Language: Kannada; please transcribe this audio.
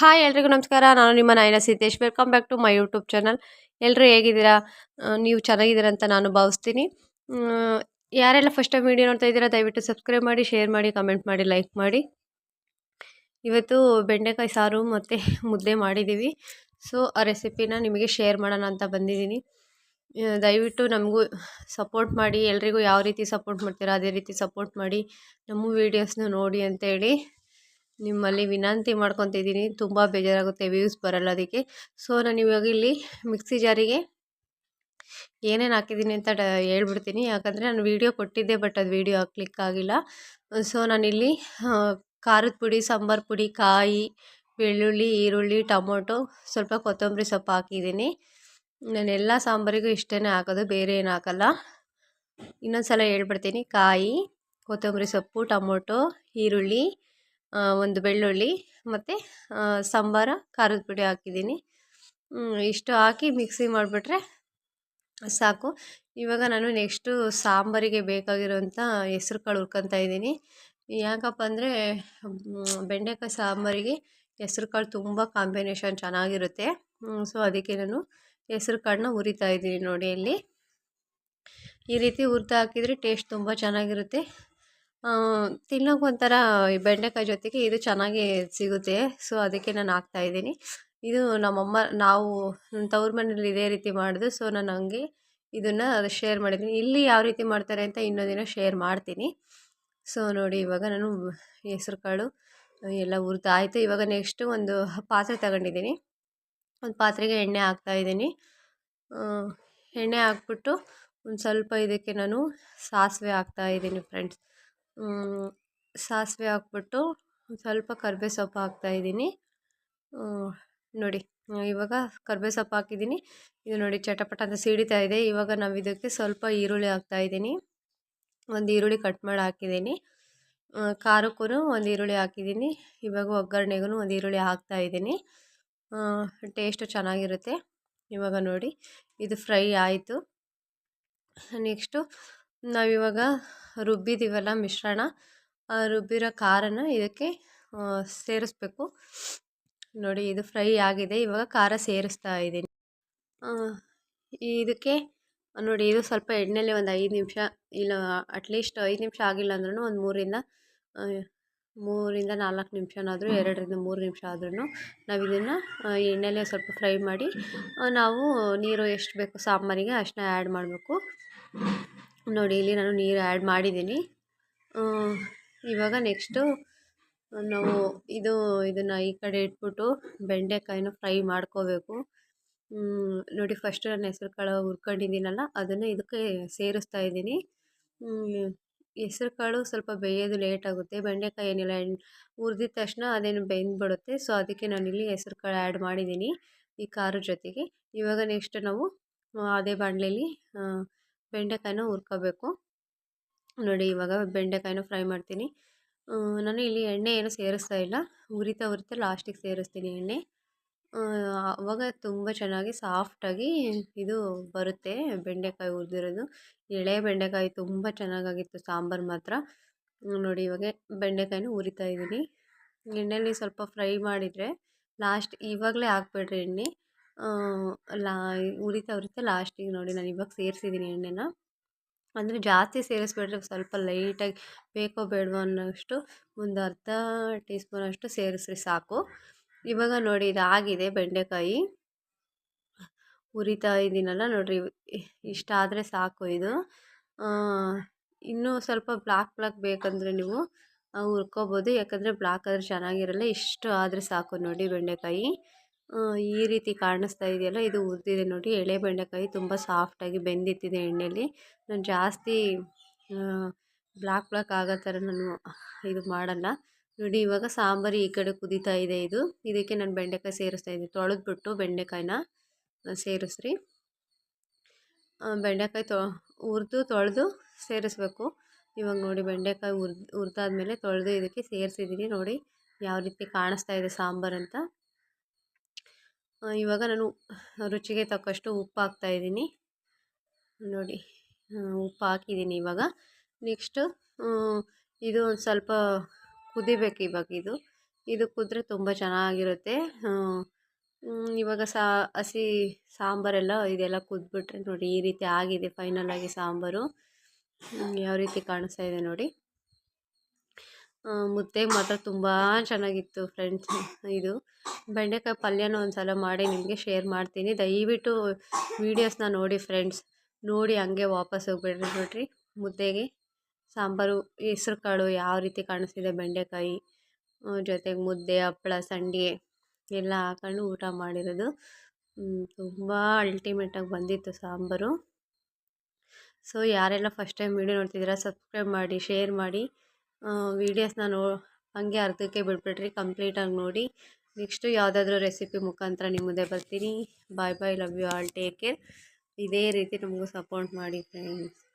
ಹಾಯ್ ಎಲ್ರಿಗೂ ನಮಸ್ಕಾರ. ನಾನು ನಿಮ್ಮ ನಾಯನ Siddesh. Welcome back to my YouTube channel ಎಲ್ಲರೂ ಹೇಗಿದ್ದೀರಾ? ನೀವು ಚೆನ್ನಾಗಿದ್ದೀರಾ ಅಂತ ನಾನು ಭಾವಿಸ್ತೀನಿ. ಯಾರೆಲ್ಲ ಫಸ್ಟ್ ಟೈಮ್ ವೀಡಿಯೋ ನೋಡ್ತಾ ಇದ್ದೀರಾ, ದಯವಿಟ್ಟು ಸಬ್ಸ್ಕ್ರೈಬ್ ಮಾಡಿ ಶೇರ್ ಮಾಡಿ ಕಮೆಂಟ್ ಮಾಡಿ ಲೈಕ್ ಮಾಡಿ. ಇವತ್ತು ಬೆಂಡೆಕಾಯಿ ಸಾರು ಮತ್ತು ಮುದ್ದೆ ಮಾಡಿದ್ದೀವಿ ಸೊ ಆ ರೆಸಿಪಿನ ನಿಮಗೆ ಶೇರ್ ಮಾಡೋಣ ಅಂತ ಬಂದಿದ್ದೀನಿ. ದಯವಿಟ್ಟು ನಮಗೂ ಸಪೋರ್ಟ್ ಮಾಡಿ, ಎಲ್ರಿಗೂ ಯಾವ ರೀತಿ ಸಪೋರ್ಟ್ ಮಾಡ್ತೀರಾ, ಅದೇ ರೀತಿ ಸಪೋರ್ಟ್ ಮಾಡಿ, ನಮ್ಮ ವೀಡಿಯೋಸ್ನ ನೋಡಿ ಅಂತೇಳಿ. ನಿಮ್ಮಲ್ಲಿ ವಿನಂತಿ ಮಾಡ್ಕೊತಿದ್ದೀನಿ. ತುಂಬ ಬೇಜಾರಾಗುತ್ತೆ ವ್ಯೂಸ್ ಬರಲ್ಲ ಅದಕ್ಕೆ. ಸೊ ನಾನು ಇವಾಗ ಇಲ್ಲಿ ಮಿಕ್ಸಿ ಜಾರಿಗೆ ಏನೇನು ಹಾಕಿದ್ದೀನಿ ಅಂತ ಡ ಹೇಳ್ಬಿಡ್ತೀನಿ. ಯಾಕಂದರೆ ನಾನು ವೀಡಿಯೋ ಕೊಟ್ಟಿದ್ದೆ ಬಟ್ ಅದು ವೀಡಿಯೋ ಕ್ಲಿಕ್ ಆಗಿಲ್ಲ. ಸೊ ನಾನಿಲ್ಲಿ ಖಾರದ ಪುಡಿ, ಸಾಂಬಾರು ಪುಡಿ, ಕಾಯಿ, ಬೆಳ್ಳುಳ್ಳಿ, ಈರುಳ್ಳಿ, ಟೊಮೊಟೊ, ಸ್ವಲ್ಪ ಕೊತ್ತಂಬರಿ ಸೊಪ್ಪು ಹಾಕಿದ್ದೀನಿ. ನಾನು ಎಲ್ಲ ಸಾಂಬಾರಿಗೂ ಇಷ್ಟೇ ಹಾಕೋದು, ಬೇರೆ ಏನು ಹಾಕಲ್ಲ. ಇನ್ನೊಂದು ಸಲ ಹೇಳ್ಬಿಡ್ತೀನಿ. ಕಾಯಿ, ಕೊತ್ತಂಬರಿ ಸೊಪ್ಪು, ಟೊಮೊಟೊ, ಈರುಳ್ಳಿ ಒಂದು ಬೆಳ್ಳುಳ್ಳಿ ಮತ್ತು ಸಾಂಬಾರ, ಖಾರದ ಪುಡಿ ಹಾಕಿದ್ದೀನಿ. ಇಷ್ಟು ಹಾಕಿ ಮಿಕ್ಸಿ ಮಾಡಿಬಿಟ್ರೆ ಸಾಕು. ಇವಾಗ ನಾನು ನೆಕ್ಸ್ಟು ಸಾಂಬಾರಿಗೆ ಬೇಕಾಗಿರುವಂಥ ಹೆಸ್ರು ಕಾಳು ಹುರ್ಕೊತಾ ಇದ್ದೀನಿ. ಯಾಕಪ್ಪ ಅಂದರೆ ಬೆಂಡೆಕಾಯಿ ಸಾಂಬಾರಿಗೆ ಹೆಸ್ರು ಕಾಳು ತುಂಬ ಕಾಂಬಿನೇಷನ್ ಚೆನ್ನಾಗಿರುತ್ತೆ. ಸೊ ಅದಕ್ಕೆ ನಾನು ಹೆಸ್ರು ಕಾಳನ್ನ ಹುರಿತಾ ಇದ್ದೀನಿ ನೋಡಿ ಇಲ್ಲಿ ಈ ರೀತಿ ಹುರಿದು ಹಾಕಿದರೆ ಟೇಸ್ಟ್ ತುಂಬ ಚೆನ್ನಾಗಿರುತ್ತೆ. ತಿನ್ನೋಕೆ ಒಂಥರ ಬೆಂಡೆಕಾಯಿ ಜೊತೆಗೆ ಇದು ಚೆನ್ನಾಗಿ ಸಿಗುತ್ತೆ. ಸೊ, ಅದಕ್ಕೆ ನಾನು ಹಾಕ್ತಾ ಇದ್ದೀನಿ. ಇದು ನಮ್ಮಮ್ಮ, ನಾವು ನನ್ನ ತವ್ರ ಮನೇಲಿ ಇದೇ ರೀತಿ ಮಾಡಿದ್ರು ಸೊ, ನಾನು ಹಂಗೆ ಇದನ್ನು ಶೇರ್ ಮಾಡಿದ್ದೀನಿ. ಇಲ್ಲಿ ಯಾವ ರೀತಿ ಮಾಡ್ತಾರೆ ಅಂತ ಇನ್ನೊಂದು ದಿನ ಶೇರ್ ಮಾಡ್ತೀನಿ. ಸೊ, ನೋಡಿ, ಇವಾಗ ನಾನು ಹೆಸ್ರು ಕಾಳು ಎಲ್ಲ ಹುರಿದು ಆಯಿತು. ಇವಾಗ ನೆಕ್ಸ್ಟು ಒಂದು ಪಾತ್ರೆ ತಗೊಂಡಿದ್ದೀನಿ. ಒಂದು ಪಾತ್ರೆಗೆ ಎಣ್ಣೆ ಹಾಕ್ತಾ ಇದ್ದೀನಿ. ಎಣ್ಣೆ ಹಾಕ್ಬಿಟ್ಟು ಒಂದು ಸ್ವಲ್ಪ ಇದಕ್ಕೆ ನಾನು ಸಾಸಿವೆ ಹಾಕ್ತಾ ಇದ್ದೀನಿ ಫ್ರೆಂಡ್ಸ್ ಸಾಸಿವೆ ಹಾಕ್ಬಿಟ್ಟು ಸ್ವಲ್ಪ ಕರ್ಬೇವು ಸೊಪ್ಪು ಹಾಕ್ತಾ ಇದ್ದೀನಿ. ನೋಡಿ, ಇವಾಗ ಕರ್ಬೇವು ಸೊಪ್ಪು ಹಾಕಿದ್ದೀನಿ. ಇದು ನೋಡಿ ಚಟಪಟ ಅಂತ ಸಿಡಿತಾ ಇದೆ. ಇವಾಗ ನಾವು ಇದಕ್ಕೆ ಸ್ವಲ್ಪ ಈರುಳ್ಳಿ ಹಾಕ್ತಾ ಇದ್ದೀನಿ. ಒಂದು ಈರುಳ್ಳಿ ಕಟ್ ಮಾಡಿ ಹಾಕಿದ್ದೀನಿ. ಖಾರಕ್ಕೂ ಒಂದು ಈರುಳ್ಳಿ ಹಾಕಿದ್ದೀನಿ. ಇವಾಗ ಒಗ್ಗರಣೆಗೂ ಒಂದು ಈರುಳ್ಳಿ ಹಾಕ್ತಾಯಿದ್ದೀನಿ ಟೇಸ್ಟು ಚೆನ್ನಾಗಿರುತ್ತೆ. ಇವಾಗ ನೋಡಿ, ಇದು ಫ್ರೈ ಆಯಿತು. ನೆಕ್ಸ್ಟು ನಾವಿವಾಗ ರುಬ್ಬಿದ್ದೀವಲ್ಲ ಮಿಶ್ರಣ ರುಬ್ಬಿರೋ ಖಾರನ ಇದಕ್ಕೆ ಸೇರಿಸ್ಬೇಕು. ನೋಡಿ ಇದು ಫ್ರೈ ಆಗಿದೆ, ಇವಾಗ ಖಾರ ಸೇರಿಸ್ತಾ ಇದ್ದೀನಿ. ಇದಕ್ಕೆ, ನೋಡಿ ಇದು ಸ್ವಲ್ಪ ಎಣ್ಣೆಲಿ ಒಂದು ಐದು ನಿಮಿಷ, ಇಲ್ಲ ಅಟ್ಲೀಸ್ಟ್ ಐದು ನಿಮಿಷ ಆಗಿಲ್ಲ ಅಂದ್ರೂ ಒಂದು ಮೂರಿಂದ ಮೂರಿಂದ ನಾಲ್ಕು ನಿಮಿಷನಾದರೂ, ಎರಡರಿಂದ ಮೂರು ನಿಮಿಷ ಆದ್ರೂ ನಾವು ಇದನ್ನು ಎಣ್ಣೆಲೆ ಸ್ವಲ್ಪ ಫ್ರೈ ಮಾಡಿ ನಾವು ನೀರು ಎಷ್ಟು ಬೇಕು ಸಾಂಬಾರಿಗೆ ಅಷ್ಟನ್ನ ಆ್ಯಡ್ ಮಾಡಬೇಕು. ನೋಡಿ, ಇಲ್ಲಿ ನಾನು ನೀರು ಆ್ಯಡ್ ಮಾಡಿದ್ದೀನಿ. ಇವಾಗ ನೆಕ್ಸ್ಟು ನಾವು ಇದು, ಇದನ್ನು ಈ ಕಡೆ ಇಟ್ಬಿಟ್ಟು ಬೆಂಡೆಕಾಯಿನ ಫ್ರೈ ಮಾಡ್ಕೋಬೇಕು. ನೋಡಿ ಫಸ್ಟು ನಾನು ಹೆಸ್ರು ಕಾಳು ಹುರ್ಕೊಂಡಿದ್ದೀನಲ್ಲ, ಅದನ್ನು ಇದಕ್ಕೆ ಸೇರಿಸ್ತಾ ಇದ್ದೀನಿ. ಹೆಸ್ರು ಕಾಳು ಸ್ವಲ್ಪ ಬೇಯೋದು ಲೇಟ್ ಆಗುತ್ತೆ. ಬೆಂಡೆಕಾಯಿ ಏನಿಲ್ಲ ಹುರಿದಿದ ತಕ್ಷಣ ಅದೇನು ಬೆಂದ್ಬಿಡುತ್ತೆ. ಸೊ ಅದಕ್ಕೆ ನಾನಿಲ್ಲಿ ಹೆಸ್ರು ಕಾಳು ಆ್ಯಡ್ ಮಾಡಿದ್ದೀನಿ ಈ ಖಾರದ ಜೊತೆಗೆ. ಇವಾಗ ನೆಕ್ಸ್ಟ್ ನಾವು ಅದೇ ಬಾಣಲೆಯಲ್ಲಿ ಬೆಂಡೆಕಾಯಿನ ಹುರ್ಕೋಬೇಕು. ನೋಡಿ ಇವಾಗ ಬೆಂಡೆಕಾಯಿನ ಫ್ರೈ ಮಾಡ್ತೀನಿ. ನಾನು ಇಲ್ಲಿ ಎಣ್ಣೆ ಏನು ಸೇರಿಸ್ತಾ ಇಲ್ಲ. ಉರಿತಾ ಉರಿತಾ ಲಾಸ್ಟಿಗೆ ಸೇರಿಸ್ತೀನಿ ಎಣ್ಣೆ. ಅವಾಗ ತುಂಬ ಚೆನ್ನಾಗಿ ಸಾಫ್ಟಾಗಿ ಇದು ಬರುತ್ತೆ ಬೆಂಡೆಕಾಯಿ ಉರಿದಿರೋದು ಎಳೆ ಬೆಂಡೆಕಾಯಿ ತುಂಬ ಚೆನ್ನಾಗಾಗಿತ್ತು ಸಾಂಬಾರು ಮಾತ್ರ. ನೋಡಿ ಇವಾಗ ಬೆಂಡೆಕಾಯಿನ ಹುರಿತಾ ಇದ್ದೀನಿ ಎಣ್ಣೆಲಿ ಸ್ವಲ್ಪ ಫ್ರೈ ಮಾಡಿದರೆ ಲಾಸ್ಟ್ ಇವಾಗಲೇ ಹಾಕ್ಬೇಡ್ರಿ ಎಣ್ಣೆ. ಲಾ, ಉರಿತಾ ಉರಿತಾ ಲಾಸ್ಟಿಗೆ ನೋಡಿ ನಾನು ಇವಾಗ ಸೇರಿಸಿದ್ದೀನಿ ಎಣ್ಣೆನ. ಅಂದರೆ ಜಾಸ್ತಿ ಸೇರಿಸ್ಬೇಡ್ರಿ ಸ್ವಲ್ಪ ಲೈಟಾಗಿ ಬೇಕೋ ಬೇಡವೋ ಅನ್ನೋಷ್ಟು ಒಂದು ಅರ್ಧ ಟೀ ಸ್ಪೂನಷ್ಟು ಸೇರಿಸ್ರಿ ಸಾಕು. ಇವಾಗ ನೋಡಿ ಇದಾಗಿದೆ ಬೆಂಡೆಕಾಯಿ. ಉರಿತಾ ಇದ್ದೀನಲ್ಲ ನೋಡಿರಿ ಇಷ್ಟ ಆದರೆ ಸಾಕು ಇದು. ಇನ್ನೂ ಸ್ವಲ್ಪ ಬ್ಲಾಕ್ ಬ್ಲಾಕ್ ಬೇಕಂದರೆ ನೀವು ಹುರ್ಕೋಬೋದು. ಯಾಕಂದರೆ ಬ್ಲಾಕ್ ಆದರೆ ಚೆನ್ನಾಗಿರಲ್ಲ, ಇಷ್ಟು ಆದರೆ ಸಾಕು ನೋಡಿ ಬೆಂಡೆಕಾಯಿ. ಈ ರೀತಿ ಕಾಣಿಸ್ತಾ ಇದೆಯಲ್ಲ, ಇದು ಹುರಿದಿದೆ ನೋಡಿ. ಎಳೆ ಬೆಂಡೆಕಾಯಿ ತುಂಬ ಸಾಫ್ಟಾಗಿ ಬೆಂದಿತ್ತಿದೆ ಎಣ್ಣೆಯಲ್ಲಿ ನಾನು ಜಾಸ್ತಿ ಬ್ಲಾಕ್ ಬ್ಲಾಕ್ ಆಗೋ ಥರ ನಾನು ಇದು ಮಾಡಲ್ಲ. ನೋಡಿ, ಇವಾಗ ಸಾಂಬಾರು ಈ ಕಡೆ ಕುದೀತಾ ಇದೆ ಇದು. ಇದಕ್ಕೆ ನಾನು ಬೆಂಡೆಕಾಯಿ ಸೇರಿಸ್ತಾ ಇದ್ದೀನಿ. ತೊಳೆದ್ಬಿಟ್ಟು ಬೆಂಡೆಕಾಯಿನ ಸೇರಿಸ್ರಿ. ಬೆಂಡೆಕಾಯಿ ತೊ ಹುರಿದು ತೊಳೆದು ಸೇರಿಸ್ಬೇಕು. ಇವಾಗ ನೋಡಿ, ಬೆಂಡೆಕಾಯಿ ಹುರ್ದು ಹುರಿದಾದ್ಮೇಲೆ ತೊಳೆದು ಇದಕ್ಕೆ ಸೇರಿಸಿದ್ದೀನಿ ನೋಡಿ. ಯಾವ ರೀತಿ ಕಾಣಿಸ್ತಾ ಇದೆ ಸಾಂಬಾರು ಅಂತ. ಇವಾಗ ನಾನು ರುಚಿಗೆ ತಕ್ಕಷ್ಟು ಉಪ್ಪು ಹಾಕ್ತಾಯಿದ್ದೀನಿ ನೋಡಿ ಉಪ್ಪು ಹಾಕಿದ್ದೀನಿ ಇವಾಗ. ನೆಕ್ಸ್ಟು ಇದು ಒಂದು ಸ್ವಲ್ಪ ಕುದಿಬೇಕು ಇವಾಗ ಇದು. ಇದು ಕುದ್ರೆ ತುಂಬ ಚೆನ್ನಾಗಿರುತ್ತೆ. ಇವಾಗ ಸಾ, ಹಸಿ ಸಾಂಬಾರೆಲ್ಲ ಇದೆಲ್ಲ ಕುದ್ಬಿಟ್ರೆ ನೋಡಿ ಈ ರೀತಿ ಆಗಿದೆ ಫೈನಲ್ ಸಾಂಬಾರು. ಯಾವ ರೀತಿ ಕಾಣಿಸ್ತಾ ಇದೆ ನೋಡಿ. ಮುದ್ದೆಗೆ ಮಾತ್ರ ತುಂಬ ಚೆನ್ನಾಗಿತ್ತು ಫ್ರೆಂಡ್ಸ್ ಇದು. ಬೆಂಡೆಕಾಯಿ ಪಲ್ಯನ ಒಂದು ಸಲ ಮಾಡಿ ನಿಮಗೆ ಶೇರ್ ಮಾಡ್ತೀನಿ. ದಯವಿಟ್ಟು ವೀಡಿಯೋಸ್ನ ನೋಡಿ ಫ್ರೆಂಡ್ಸ್ ನೋಡಿ ಹಂಗೆ ವಾಪಸ್ ಹೋಗ್ಬೇಡ್ರಿ ನೋಡ್ರಿ ಮುದ್ದೆಗೆ ಸಾಂಬಾರು, ಹೆಸ್ರು ಕಾಳು ಯಾವ ರೀತಿ ಕಾಣಿಸ್ತಿದೆ ಬೆಂಡೆಕಾಯಿ ಜೊತೆಗೆ ಮುದ್ದೆ, ಹಪ್ಪಳ, ಸಂಡಿಗೆ ಎಲ್ಲ ಹಾಕೊಂಡು ಊಟ ಮಾಡಿರೋದು. ತುಂಬ ಅಲ್ಟಿಮೇಟಾಗಿ ಬಂದಿತ್ತು ಸಾಂಬಾರು. ಸೊ ಯಾರೆಲ್ಲ ಫಸ್ಟ್ ಟೈಮ್ ವೀಡಿಯೋ ನೋಡ್ತಿದ್ದೀರಾ ಸಬ್ಸ್ಕ್ರೈಬ್ ಮಾಡಿ ಶೇರ್ ಮಾಡಿ. ವೀಡಿಯೋಸ್ನ ನೋ ಹಾಗೆ ಅರ್ಧಕ್ಕೆ ಬಿಟ್ಬಿಟ್ರಿ ಕಂಪ್ಲೀಟಾಗಿ ನೋಡಿ. ನೆಕ್ಸ್ಟು ಯಾವುದಾದ್ರೂ ರೆಸಿಪಿ ಮುಖಾಂತರ ನಿಮ್ಮ ಮುಂದೆ ಬರ್ತೀನಿ. Bye bye love you all take care ಇದೇ ರೀತಿ ನಮಗೂ ಸಪೋರ್ಟ್ ಮಾಡಿ ಫ್ರೆಂಡ್ಸ್